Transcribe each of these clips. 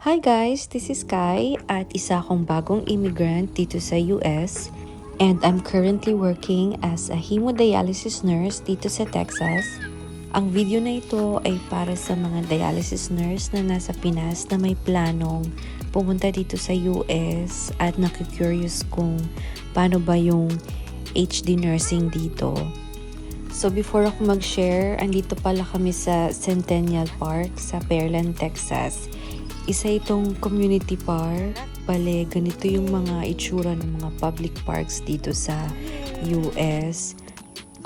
Hi guys, this is Kai at isa akong bagong immigrant dito sa US and I'm currently working as a hemodialysis nurse dito sa Texas. Ang video na ito ay para sa mga dialysis nurse na nasa Pinas na may planong pumunta dito sa US at nakikurious kung paano ba yung HD nursing dito. So before ako mag-share, andito pala kami sa Centennial Park sa Pearland, Texas. Isa itong community park. Bale, ganito yung mga itsura ng mga public parks dito sa US.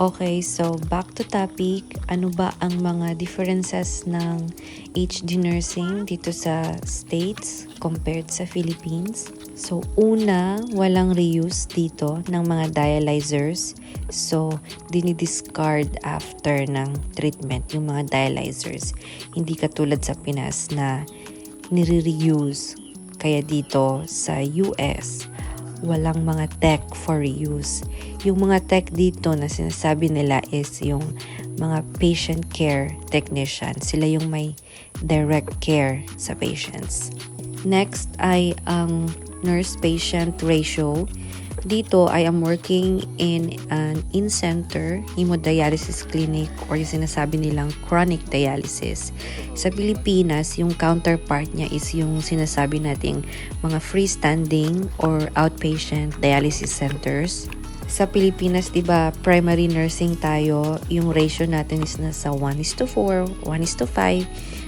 Okay, so back to topic. Ano ba ang mga differences ng HD nursing dito sa States compared sa Philippines? So, una, walang reuse dito ng mga dialyzers. So, dinidiscard after ng treatment yung mga dialyzers. Hindi katulad sa Pinas na nire-reuse. Kaya dito sa US, walang mga tech for reuse. Yung mga tech dito na sinasabi nila is yung mga patient care technician. Sila yung may direct care sa patients. Next ay ang nurse-patient ratio. Dito, I am working in an in-center hemodialysis clinic or yung sinasabi nilang chronic dialysis. Sa Pilipinas, yung counterpart niya is yung sinasabi nating mga freestanding or outpatient dialysis centers. Sa Pilipinas, 'di ba, primary nursing tayo, yung ratio natin is nasa 1 is to 4, 1 is to 5.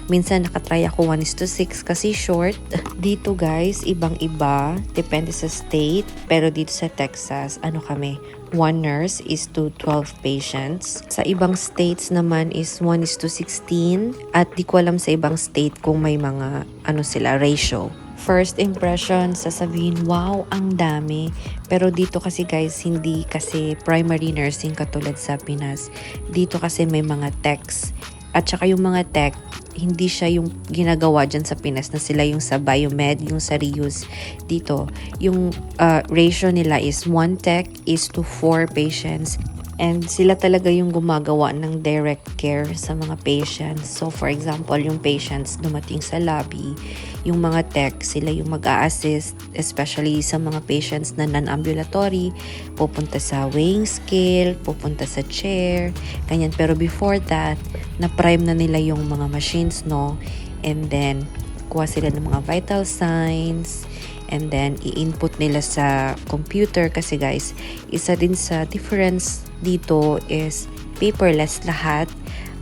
Minsan nakatry ako 1 is to 6 kasi short. Dito guys, ibang-iba, depende sa state. Pero dito sa Texas, ano kami, 1 nurse is to 12 patients. Sa ibang states naman is 1 is to 16. At di ko alam sa ibang state kung may mga ano sila ratio first impression, sasabihin, wow, ang dami. Pero dito kasi guys, hindi kasi primary nursing katulad sa Pinas. Dito kasi may mga techs. At saka yung mga tech, hindi siya yung ginagawa dyan sa Pinas na sila yung sa biomed, yung sa reuse. Dito, yung uh, ratio nila is 1 tech is to 4 patients. And sila talaga yung gumagawa ng direct care sa mga patients. So for example, yung patients dumating sa lobby, yung mga tech, sila yung mag assist especially sa mga patients na non-ambulatory, pupunta sa weighing scale, pupunta sa chair, ganyan. Pero before that, na-prime na nila yung mga machines, no? And then, kuha sila ng mga vital signs, and then i-input nila sa computer kasi guys, isa din sa difference dito is paperless lahat.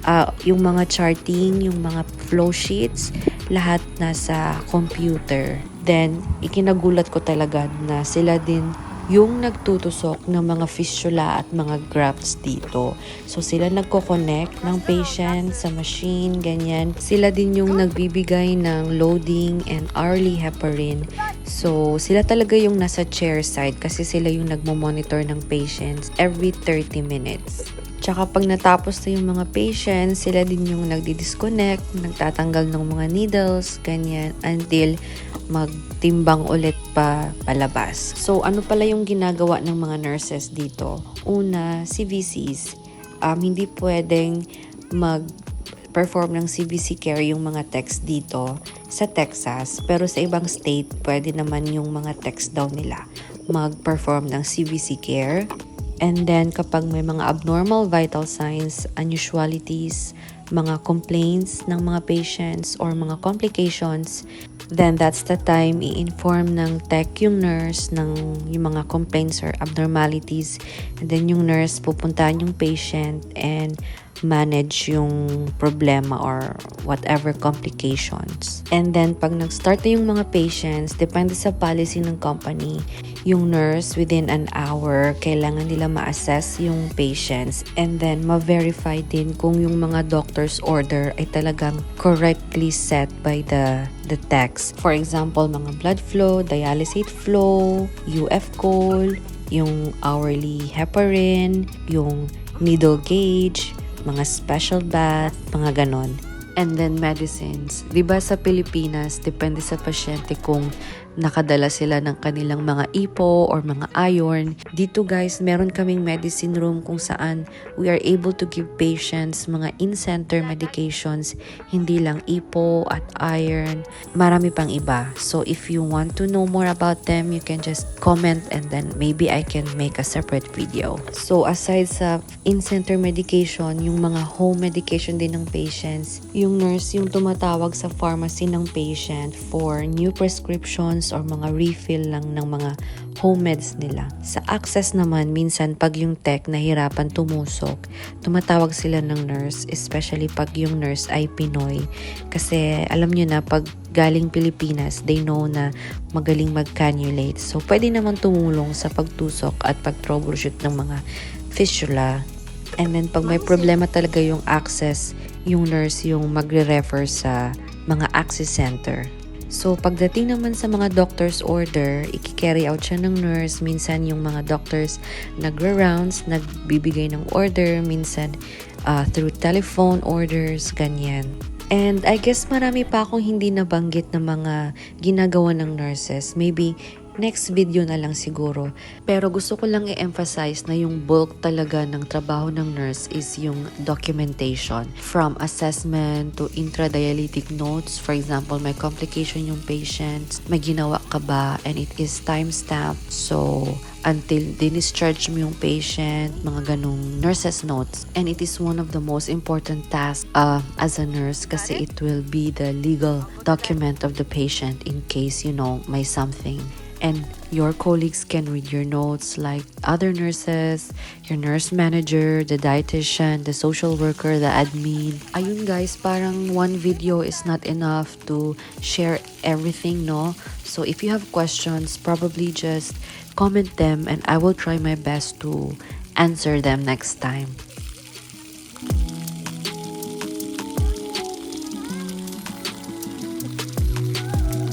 Uh, yung mga charting, yung mga flow sheets, lahat nasa computer. Then, ikinagulat ko talaga na sila din yung nagtutusok ng mga fistula at mga grafts dito. So sila nagko-connect ng patient sa machine, ganyan. Sila din yung nagbibigay ng loading and hourly heparin. So sila talaga yung nasa chair side kasi sila yung nagmo-monitor ng patients every 30 minutes. Tsaka pag natapos na yung mga patients, sila din yung nagdi-disconnect, nagtatanggal ng mga needles, ganyan, until magtimbang ulit pa palabas. So, ano pala yung ginagawa ng mga nurses dito? Una, CVCs. Um, hindi pwedeng mag perform ng CVC care yung mga techs dito sa Texas. Pero sa ibang state, pwede naman yung mga techs daw nila mag-perform ng CVC care. And then kapag may mga abnormal vital signs, unusualities, mga complaints ng mga patients or mga complications, then that's the time i-inform ng tech yung nurse ng yung mga complaints or abnormalities. And then yung nurse pupuntahan yung patient and manage yung problema or whatever complications. And then, pag nag-start na yung mga patients, depende sa policy ng company, yung nurse within an hour, kailangan nila ma-assess yung patients and then ma-verify din kung yung mga doctor's order ay talagang correctly set by the the text. For example, mga blood flow, dialysate flow, UF call, yung hourly heparin, yung needle gauge, mga special bath, mga ganon. And then medicines. 'Di ba sa Pilipinas, depende sa pasyente kung nakadala sila ng kanilang mga ipo or mga iron. Dito guys, meron kaming medicine room kung saan we are able to give patients mga in-center medications, hindi lang ipo at iron, marami pang iba. So if you want to know more about them, you can just comment and then maybe I can make a separate video. So aside sa in-center medication, yung mga home medication din ng patients, yung nurse yung tumatawag sa pharmacy ng patient for new prescriptions or mga refill lang ng mga home meds nila. Sa access naman, minsan pag yung tech nahirapan tumusok, tumatawag sila ng nurse, especially pag yung nurse ay Pinoy. Kasi alam nyo na, pag galing Pilipinas, they know na magaling mag-cannulate. So, pwede naman tumulong sa pagtusok at pag-troubleshoot ng mga fistula. And then, pag may problema talaga yung access, yung nurse yung magre-refer sa mga access center. So, pagdating naman sa mga doctor's order, i-carry out siya ng nurse. Minsan, yung mga doctors nagra-rounds, nagbibigay ng order. Minsan, uh, through telephone orders, ganyan. And I guess marami pa akong hindi nabanggit na mga ginagawa ng nurses. Maybe next video na lang siguro. Pero gusto ko lang i-emphasize na yung bulk talaga ng trabaho ng nurse is yung documentation. From assessment to intradialytic notes. For example, may complication yung patient. May ginawa ka ba? And it is timestamp. So, until discharge mo yung patient, mga ganong nurse's notes. And it is one of the most important tasks uh, as a nurse kasi it will be the legal document of the patient in case, you know, may something and your colleagues can read your notes like other nurses, your nurse manager, the dietitian, the social worker, the admin. Ayun guys, parang one video is not enough to share everything, no? So if you have questions, probably just comment them and I will try my best to answer them next time.